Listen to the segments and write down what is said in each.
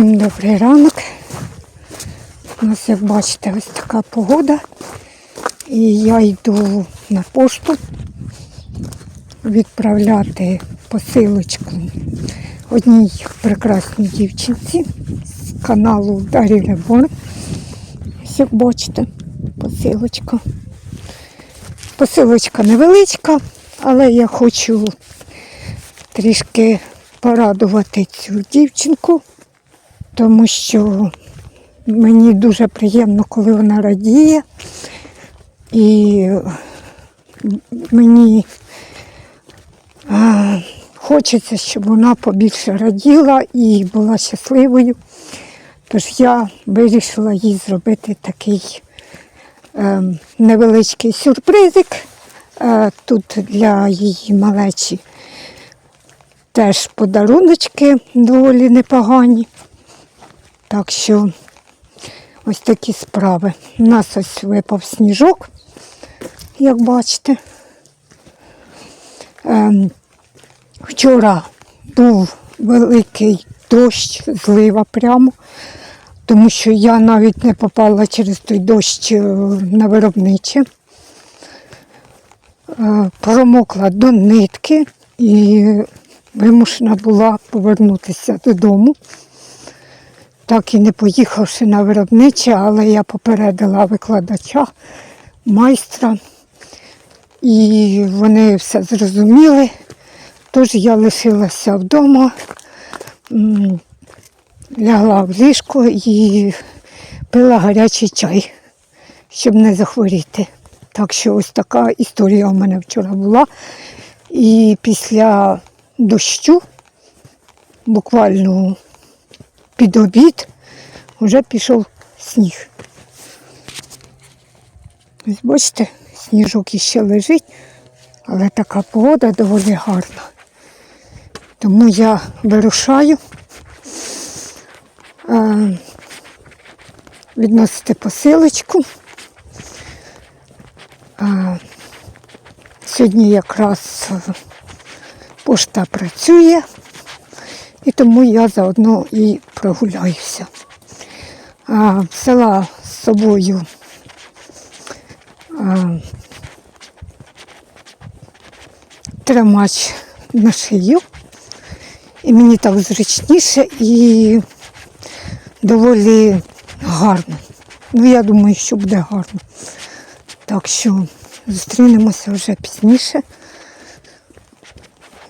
Всім добрий ранок. У нас, як бачите, ось така погода. І я йду на пошту відправляти посилочку одній прекрасній дівчинці з каналу Дарі Ребор. Ось як бачите, посилочка. Посилочка невеличка, але я хочу трішки порадувати цю дівчинку, тому що мені дуже приємно, коли вона радіє. І мені хочеться, щоб вона побільше раділа і була щасливою. Тож я вирішила їй зробити такий е, невеличкий сюрпризик. Е, тут для її малечі теж подаруночки доволі непогані. Так що ось такі справи. У нас ось випав сніжок, як бачите. Ем, вчора був великий дощ, злива прямо, тому що я навіть не попала через той дощ е, на виробниче. Е, Промокла до нитки і вимушена була повернутися додому. Так і не поїхавши на виробниче, але я попередила викладача, майстра, і вони все зрозуміли. Тож я лишилася вдома, лягла в ліжко і пила гарячий чай, щоб не захворіти. Так що ось така історія у мене вчора була. І після дощу, буквально під обід, вже пішов сніг. Ось бачите, сніжок іще лежить, але така погода доволі гарна. Тому я вирушаю е, відносити посилочку. Е, сьогодні якраз пошта працює, і тому я заодно і прогуляюся. А, взяла з собою а, тримач на шию. І мені так зручніше і доволі гарно. Ну, я думаю, що буде гарно. Так що зустрінемося вже пізніше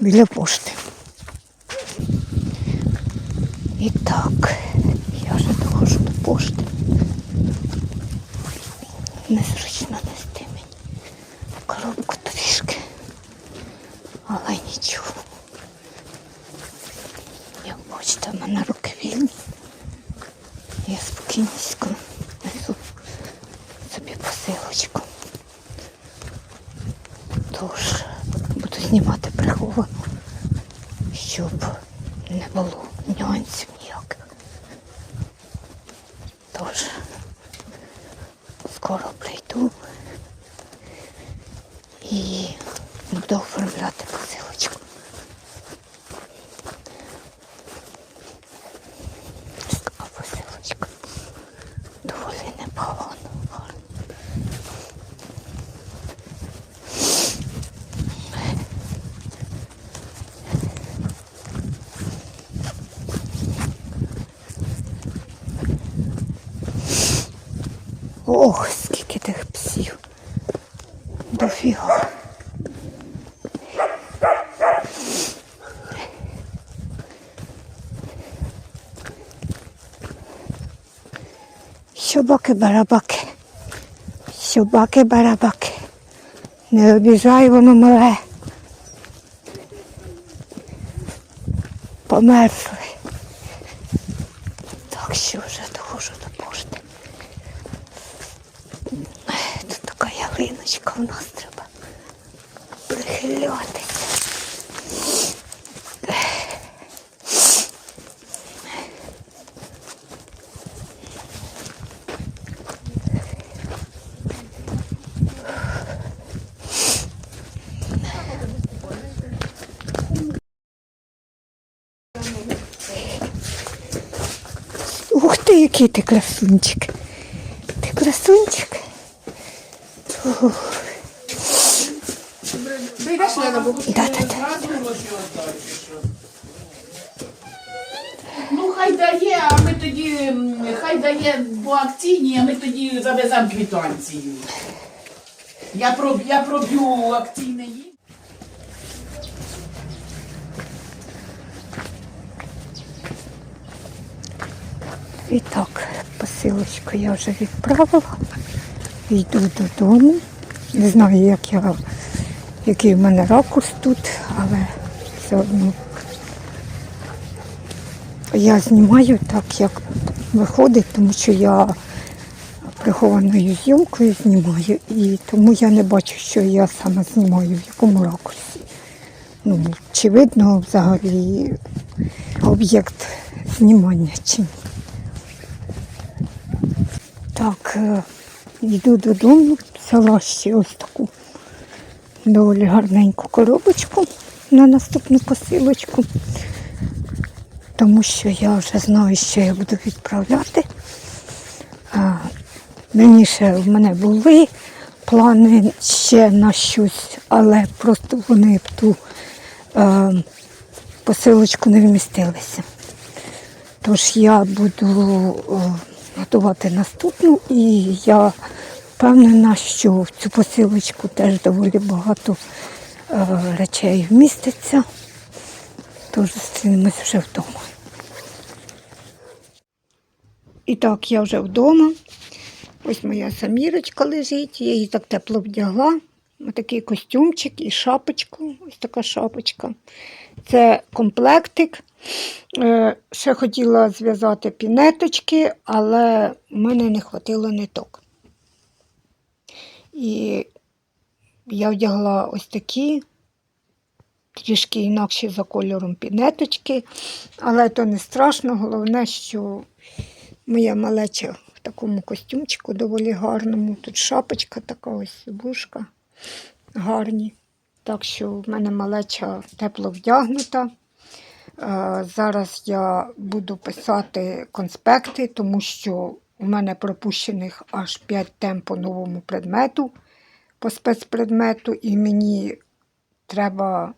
біля пошти. І я вже доходжу до пошти. Незручно нести мені коробку трішки. Але нічого. Як бачите, в мене руки вільні. Я спокійнісько несу собі посилочку. Тож буду знімати приховано, щоб не було нюансів ніяких. Тож скоро прийду і буду оформляти посилочку. Така посилочка. Доволі непогано. гарно. Ох, скільки тих псів. Дофіга. Щобаки-барабаки. Щобаки-барабаки. Не обіжай воно мале. Померзли. Так що вже доходжу до пошти. Тут така ялиночка у нас треба прихилятися. Який ти красунчик. Ти красунчик. Ух, Зайдеш на бо Да, да, да. Ну, хай дає, а ми тоді, хай дає по акційні, а ми тоді завеземо квитанцію. Я, проб, я проб'ю акційне. І так, посилочку я вже відправила. Йду додому. Не знаю, як я, який в мене ракурс тут, але все одно я знімаю так, як виходить, тому що я прихованою зйомкою знімаю, і тому я не бачу, що я саме знімаю, в якому ракурсі. Ну, чи видно взагалі об'єкт знімання чи ні. Так, е, йду додому, взяла ще ось таку доволі гарненьку коробочку на наступну посилочку, тому що я вже знаю, що я буду відправляти. Раніше в мене були плани ще на щось, але просто вони в ту е, посилочку не вмістилися. Тож я буду о, готувати наступну і я впевнена, що в цю посилочку теж доволі багато е, речей вміститься. Тож зустрінемось вже вдома. І так, я вже вдома. Ось моя самірочка лежить, я її так тепло вдягла. Ось такий костюмчик і шапочку. Ось така шапочка. Це комплектик. Е, Ще хотіла зв'язати пінеточки, але в мене не хватило ниток. І я вдягла ось такі, трішки інакші за кольором пінеточки, але то не страшно. Головне, що моя малеча в такому костюмчику доволі гарному. Тут шапочка така, ось вушка гарні. Так що в мене малеча тепло вдягнута. Е, Зараз я буду писати конспекти, тому що у мене пропущених аж 5 тем по новому предмету, по спецпредмету, і мені треба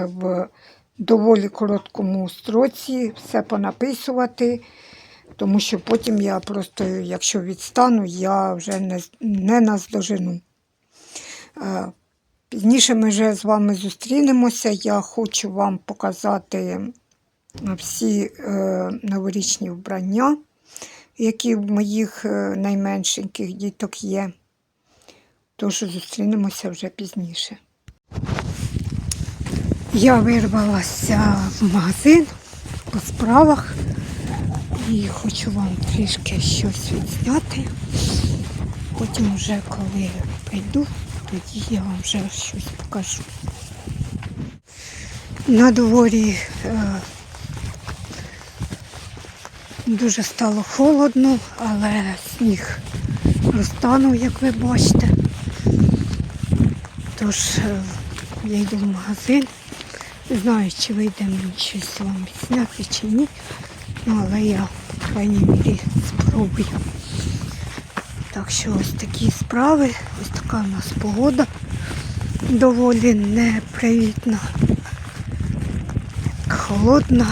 в доволі короткому строці все понаписувати, тому що потім я просто, якщо відстану, я вже не, не наздожену. Е, Пізніше ми вже з вами зустрінемося. Я хочу вам показати всі е, новорічні вбрання, які в моїх е, найменшеньких діток є. Тож зустрінемося вже пізніше. Я вирвалася в магазин по справах і хочу вам трішки щось відзняти. Потім вже коли прийду, тоді я вам вже щось покажу. На дворі е, дуже стало холодно, але сніг розтанув, як ви бачите. Тож е, я йду в магазин. Не знаю, чи вийде мені щось вам відзняти чи ні. Ну, але я, по крайній мірі, спробую. Так що ось такі справи, ось така у нас погода доволі непривітна, холодна,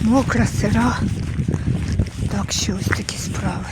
мокра, сира. Так що ось такі справи.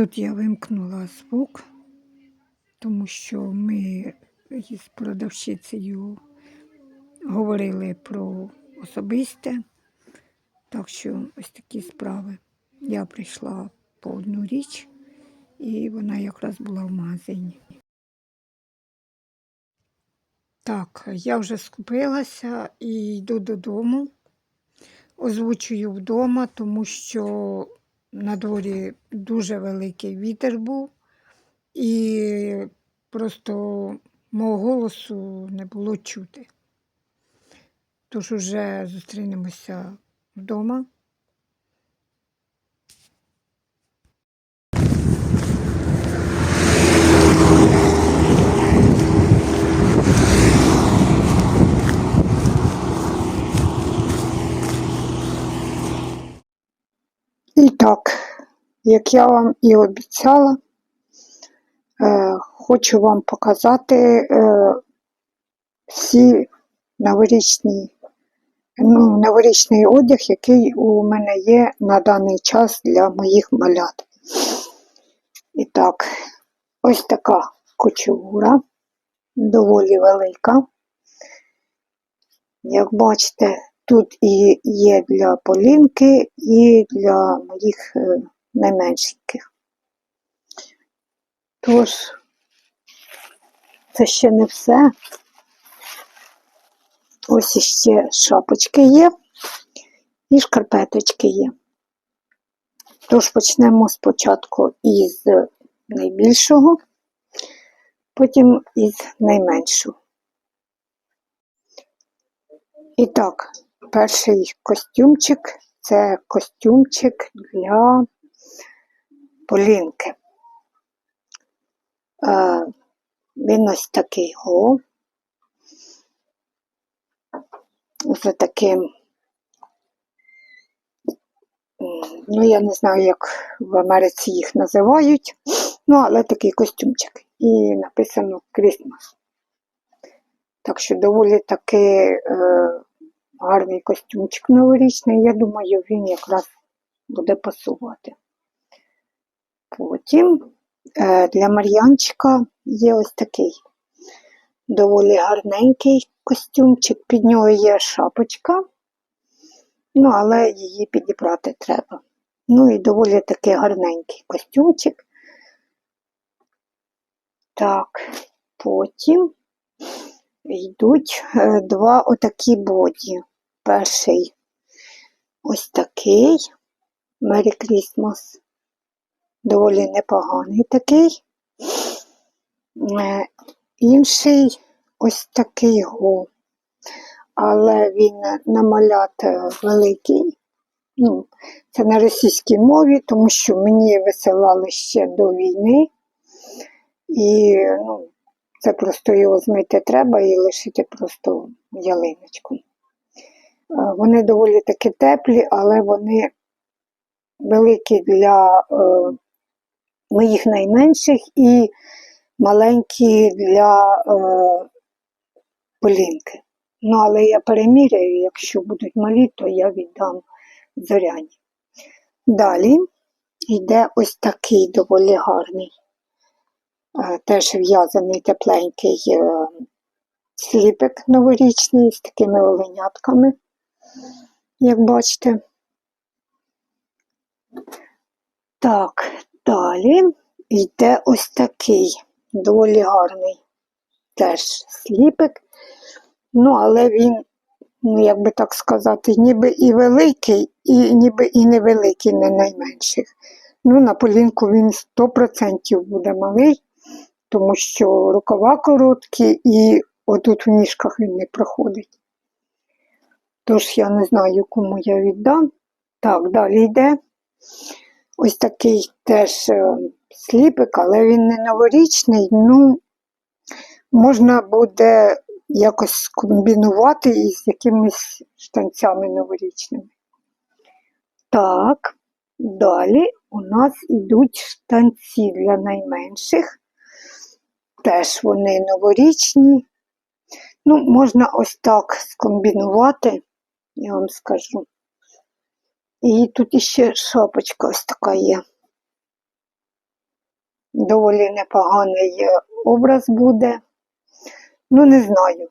Тут я звук, тому що ми із продавщицею говорили про особисте, Так що ось такі справи. Я прийшла по одну річ, і вона якраз була в магазині. Так, я вже скупилася і йду додому. Озвучую вдома, тому що на дворі дуже великий вітер був, і просто мого голосу не було чути. Тож уже зустрінемося вдома. І так, як я вам і обіцяла, е, хочу вам показати е, всі новорічні, ну, новорічний одяг, який у мене є на даний час для моїх малят. І так, ось така кучугура, доволі велика. Як бачите, тут і є для Полінки, і для моїх е, найменшеньких. Тож, це ще не все. Ось іще шапочки є і шкарпеточки є. Тож почнемо спочатку із найбільшого, потім із найменшого. І так, перший костюмчик це костюмчик для Полінки. Е, він ось такий го. За таким, ну я не знаю, як в Америці їх називають, ну, але такий костюмчик. І написано Christmas. Так що доволі таки е, гарний костюмчик новорічний. Я думаю, він якраз буде пасувати. Потім е, для Мар'янчика є ось такий доволі гарненький костюмчик. Під нього є шапочка, ну, але її підібрати треба. Ну і доволі такий гарненький костюмчик. Так, потім йдуть е, два отакі боді. Перший ось такий Merry Christmas. Доволі непоганий такий. Е, Інший ось такий го. Але він намалят великий. Ну, це на російській мові, тому що мені висилали ще до війни. І ну, це просто його змити треба і лишити просто ялиночку. Е, Вони доволі таки теплі, але вони великі для е, моїх найменших і маленькі для е, Полінки. Ну, але я переміряю, якщо будуть малі, то я віддам зоряні. Далі йде ось такий доволі гарний теж в'язаний тепленький сліпик новорічний з такими оленятками, як бачите. Так, далі йде ось такий доволі гарний теж сліпик. Ну, але він, ну, як би так сказати, ніби і великий, і ніби і невеликий, не найменших. Ну, на полінку він 100% буде малий, тому що рукава короткі і отут в ніжках він не проходить. Тож я не знаю, кому я віддам. Так, далі йде. Ось такий теж е, сліпик, але він не новорічний. Ну, можна буде якось скомбінувати із якимись штанцями новорічними. Так, далі у нас йдуть штанці для найменших. Теж вони новорічні. Ну, можна ось так скомбінувати, я вам скажу. І тут іще шапочка ось така є. Доволі непоганий образ буде. Ну, не знаю.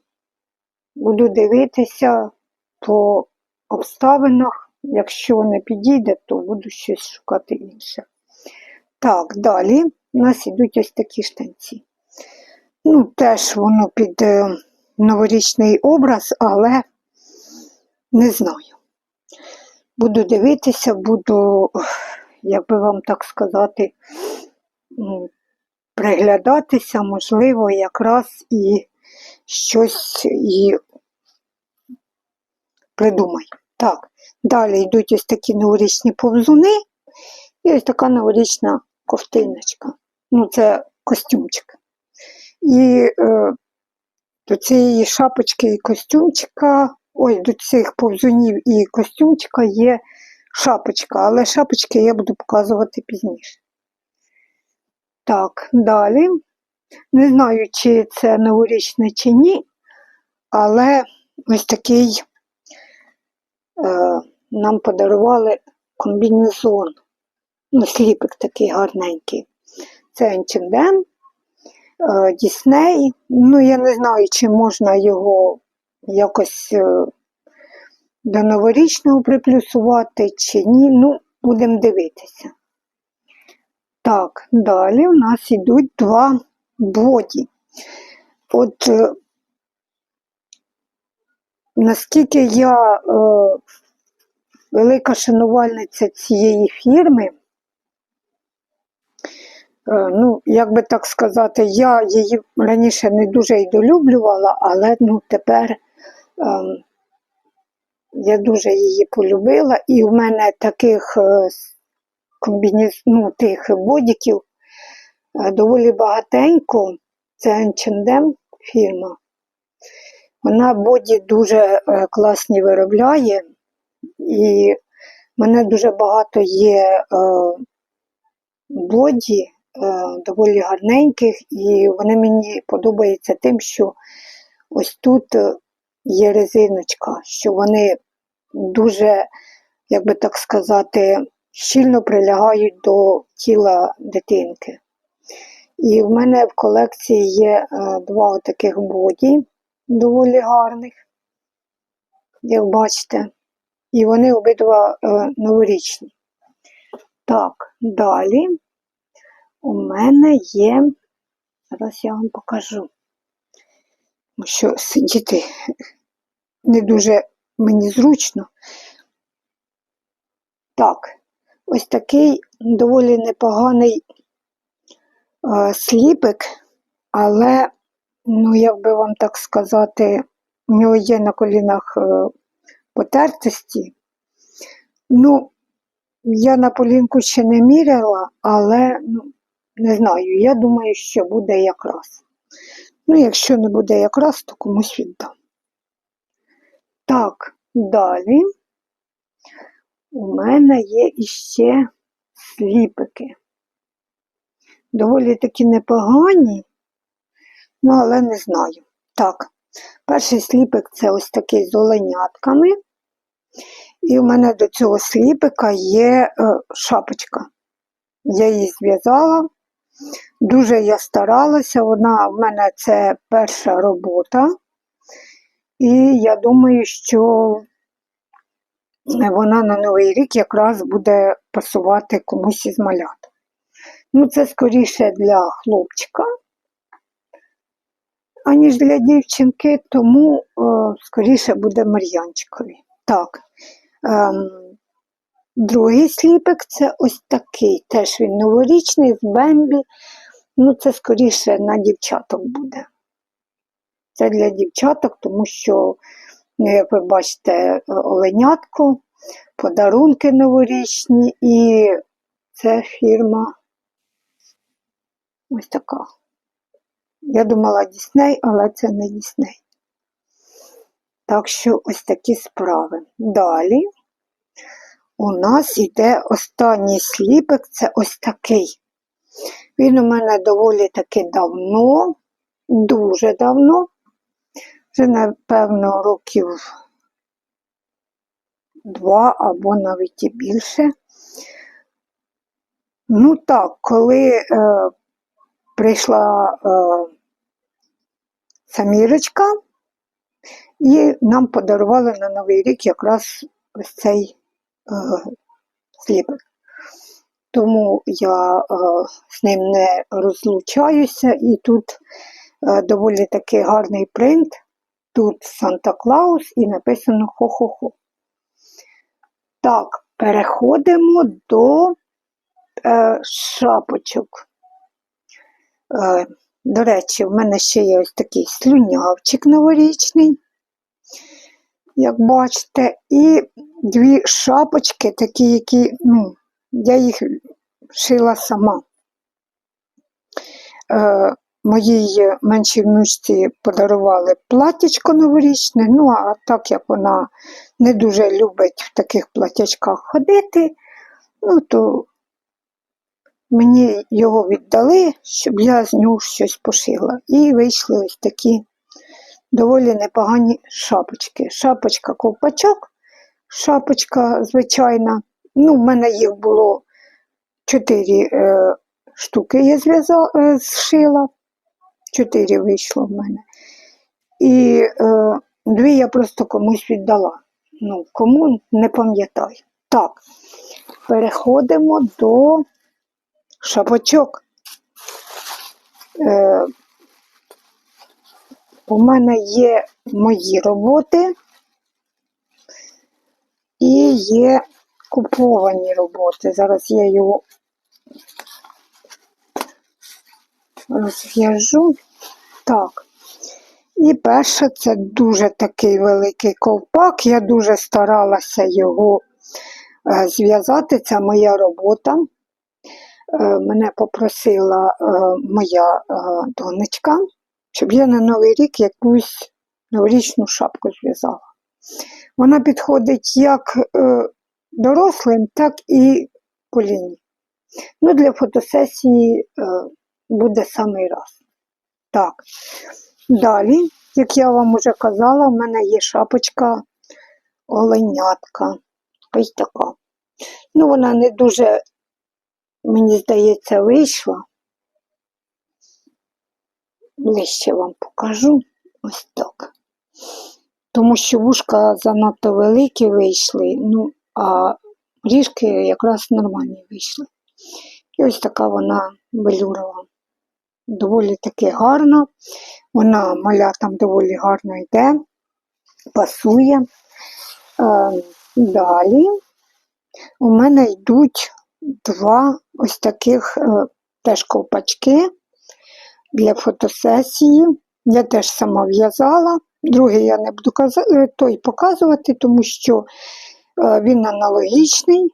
Буду дивитися по обставинах. Якщо не підійде, то буду щось шукати інше. Так, далі у нас ідуть ось такі штанці. Ну, теж воно під е, новорічний образ, але не знаю. Буду дивитися, буду, як би вам так сказати, приглядатися, можливо, якраз і щось і придумаю. Так, далі йдуть ось такі новорічні повзуни і ось така новорічна ковтиночка. Ну, це костюмчик. І е, до цієї шапочки і костюмчика, ой, до цих повзунів і костюмчика є шапочка, але шапочки я буду показувати пізніше. Так, далі. Не знаю, чи це новорічне чи ні, але ось такий е, нам подарували комбінезон. Ну, сліпик такий гарненький. Це H&M, е, Дісней. Ну, я не знаю, чи можна його якось е, до новорічного приплюсувати, чи ні. Ну, будемо дивитися. Так, далі у нас йдуть два боді. От наскільки я е, велика шанувальниця цієї фірми, е, ну, як би так сказати, я її раніше не дуже й долюблювала, але ну, тепер я дуже її полюбила, і в мене таких е, ну, тих бодіків е, доволі багатенько. Це H&M фірма. Вона боді дуже е, класні виробляє, і в мене дуже багато є боді, доволі гарненьких, і вони мені подобаються тим, що ось тут є резиночка, що вони дуже, як би так сказати, щільно прилягають до тіла дитинки. І в мене в колекції є е, два таких боді, доволі гарних, як бачите. І вони обидва е, новорічні. Так, далі у мене є, зараз я вам покажу, що сидіти не дуже мені зручно. Так, ось такий доволі непоганий е, сліпик, але, ну, як би вам так сказати, у нього є на колінах е, потертості. Ну, я на полінку ще не міряла, але ну, не знаю, я думаю, що буде якраз. Ну, якщо не буде якраз, то комусь віддам. Так, далі у мене є іще сліпики. Доволі таки непогані, ну, але не знаю. Так, перший сліпик це ось такий з оленятками. І в мене до цього сліпика є е, шапочка. Я її зв'язала. Дуже я старалася, вона в мене це перша робота. І я думаю, що вона на Новий рік якраз буде пасувати комусь із малят. Ну, це скоріше для хлопчика, аніж для дівчинки, тому е, скоріше буде Мар'янчикові. Так. Ем, другий сліпик це ось такий. Теж він новорічний з Бембі. Ну, це скоріше на дівчаток буде. Це для дівчаток, тому що, ну, як ви бачите, оленятко, подарунки новорічні, і це фірма ось така. Я думала Дісней, але це не Дісней. Так що ось такі справи. Далі у нас йде останній сліпик, це ось такий. Він у мене доволі таки давно, дуже давно, вже, напевно, років два або навіть і більше. Ну так, коли е, прийшла е, Самірочка, і нам подарували на Новий рік якраз ось цей сліпик. Тому я е, з ним не розлучаюся, і тут е, доволі таки гарний принт. Тут Санта Клаус і написано хо-хо-хо. Так, переходимо до е, шапочок. Е, до речі, в мене ще є ось такий слюнявчик новорічний, як бачите, і дві шапочки, такі, які, ну, я їх шила сама. Е, моїй меншій внучці подарували платячко новорічне, ну а так як вона не дуже любить в таких платячках ходити, ну то мені його віддали, щоб я з нього щось пошила. І вийшли ось такі доволі непогані шапочки. Шапочка ковпачок, шапочка звичайна. Ну, в мене їх було чотири е, штуки я е, зшила. Чотири вийшло в мене. І е, дві я просто комусь віддала. Ну, кому не пам'ятаю. Так, переходимо до шапочок. Е, у мене є мої роботи і є куповані роботи. Зараз я його розв'яжу. Так. І перше, це дуже такий великий ковпак. Я дуже старалася його е, зв'язати. Це моя робота. Е, мене попросила е, моя донечка, щоб я на Новий рік якусь новорічну шапку зв'язала. Вона підходить як дорослим, так і поліні. Ну, для фотосесії буде самий раз. Так. Далі, як я вам уже казала, в мене є шапочка оленятка. Ось така. Ну, вона не дуже, мені здається, вийшла. Ближче вам покажу. Ось так. Тому що вушка занадто великі вийшли, ну, а ріжки якраз нормальні вийшли. І ось така вона велюрова. Доволі таки гарна. Вона малятам доволі гарно йде, пасує. Е, далі у мене йдуть два ось таких е, теж ковпачки для фотосесії. Я теж сама в'язала. Другий я не буду каза- е, той показувати, тому що е, він аналогічний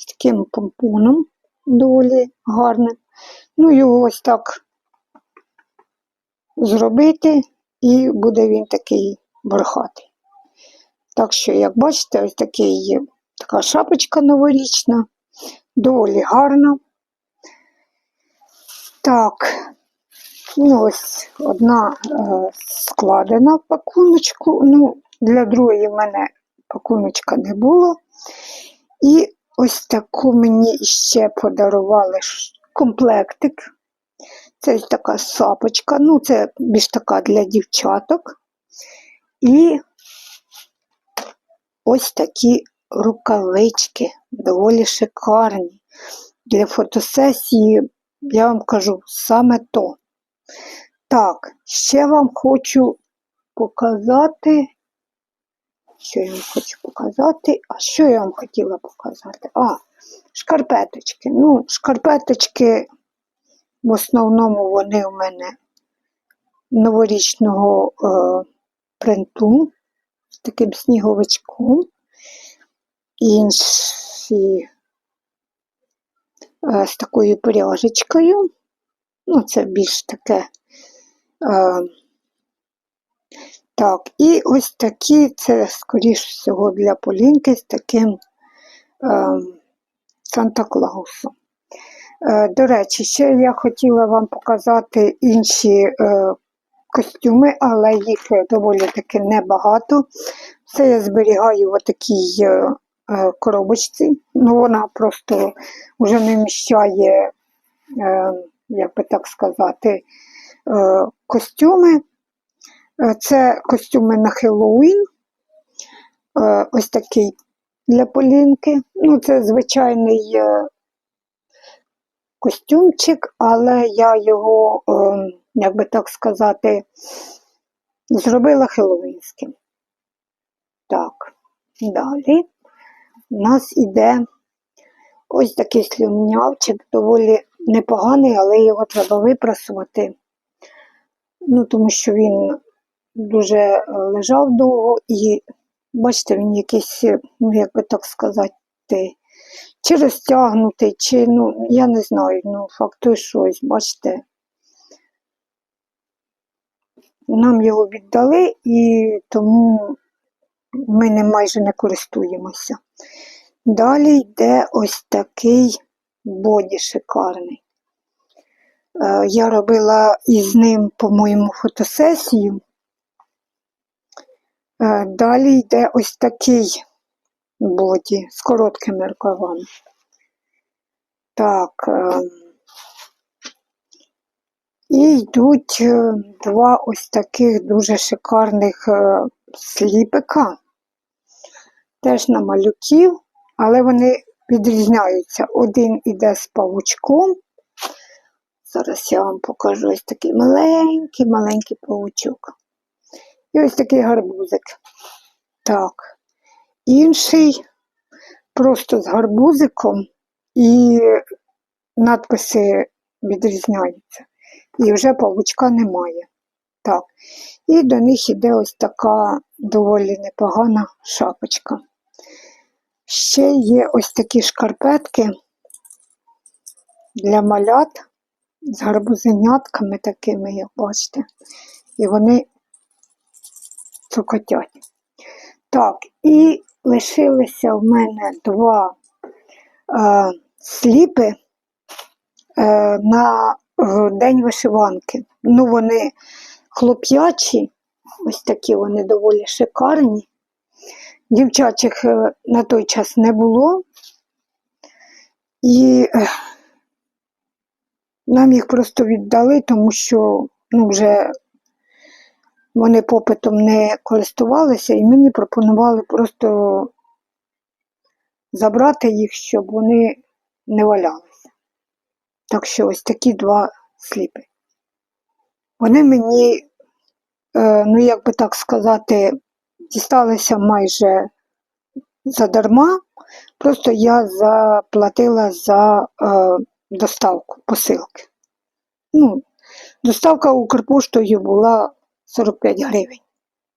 з таким помпоном доволі гарним. Ну, його ось так зробити, і буде він такий бархатий. Так що, як бачите, ось такий є така шапочка новорічна, доволі гарна. Так, ну ось одна е, складена в пакуночку. Ну, для другої в мене пакуночка не було. І ось таку мені ще подарували комплектик. Це така сапочка, ну це більш така для дівчаток. І ось такі рукавички, доволі шикарні. Для фотосесії, я вам кажу, саме то. Так, ще вам хочу показати. Що я вам хочу показати? А що я вам хотіла показати? А, шкарпеточки. Ну, шкарпеточки в основному вони у мене новорічного е, принту з таким сніговичком. Інші е, з такою пряжечкою. Ну, це більш таке. Е, так, і ось такі, це, скоріш всього, для Полінки з таким е, Санта-Клаусом. Е, До речі, ще я хотіла вам показати інші е, костюми, але їх доволі таки небагато. Це я зберігаю в такій е, коробочці. Ну, вона просто вже не вміщає, як би так сказати, костюми. Це костюми на Хеллоуін. Ось такий для Полінки. Ну, це звичайний е, костюмчик, але я його, е, як би так сказати, зробила хеллоуінським. Так, далі у нас іде ось такий слюнявчик, доволі непоганий, але його треба випрасувати. Ну, тому що він дуже е, лежав довго і, бачите, він якийсь, е, ну, як би так сказати, чи розтягнутий, чи, ну, я не знаю, ну, факт той, що бачите, нам його віддали, і тому ми ним майже не користуємося. Далі йде ось такий боді шикарний. Е, Я робила із ним, по-моєму, фотосесію. Е, Далі йде ось такий боді з короткими рукавами. Так. е, І йдуть е, два ось таких дуже шикарних сліпика. Теж на малюків, але вони відрізняються. Один іде з павучком. Зараз я вам покажу ось такий маленький, маленький павучок. І ось такий гарбузик. Так. Інший просто з гарбузиком і надписи відрізняються. І вже павучка немає. Так. І до них іде ось така доволі непогана шапочка. Ще є ось такі шкарпетки для малят з гарбузенятками такими, як бачите. І вони цокотять. Так, і лишилися в мене два е, сліпи е, на день вишиванки. Ну, вони хлоп'ячі, ось такі вони доволі шикарні. Дівчачих е, на той час не було. І е, нам їх просто віддали, тому що ну, вже вони попитом не користувалися, і мені пропонували просто забрати їх, щоб вони не валялися. Так що ось такі два сліпи. Вони мені, е, ну як би так сказати, дісталися майже задарма. Просто я заплатила за е, доставку посилки. Ну, доставка Укрпоштою була 45 гривень.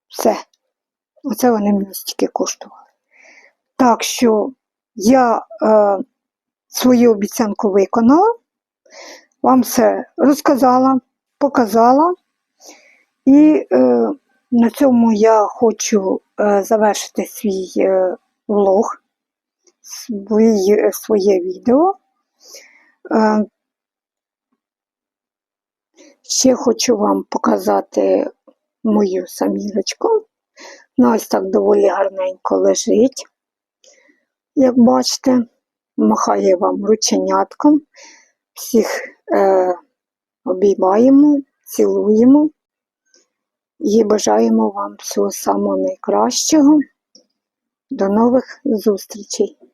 Все. Оце вони мені стільки коштували. Так що я е, свою обіцянку виконала, вам все розказала, показала. І е, на цьому я хочу е, завершити свій е, влог, свій, е, своє відео. Е, ще хочу вам показати мою самілочку. Ну, ось так доволі гарненько лежить, як бачите, махає вам рученятком. Всіх е, обіймаємо, цілуємо і бажаємо вам всього самого найкращого. До нових зустрічей!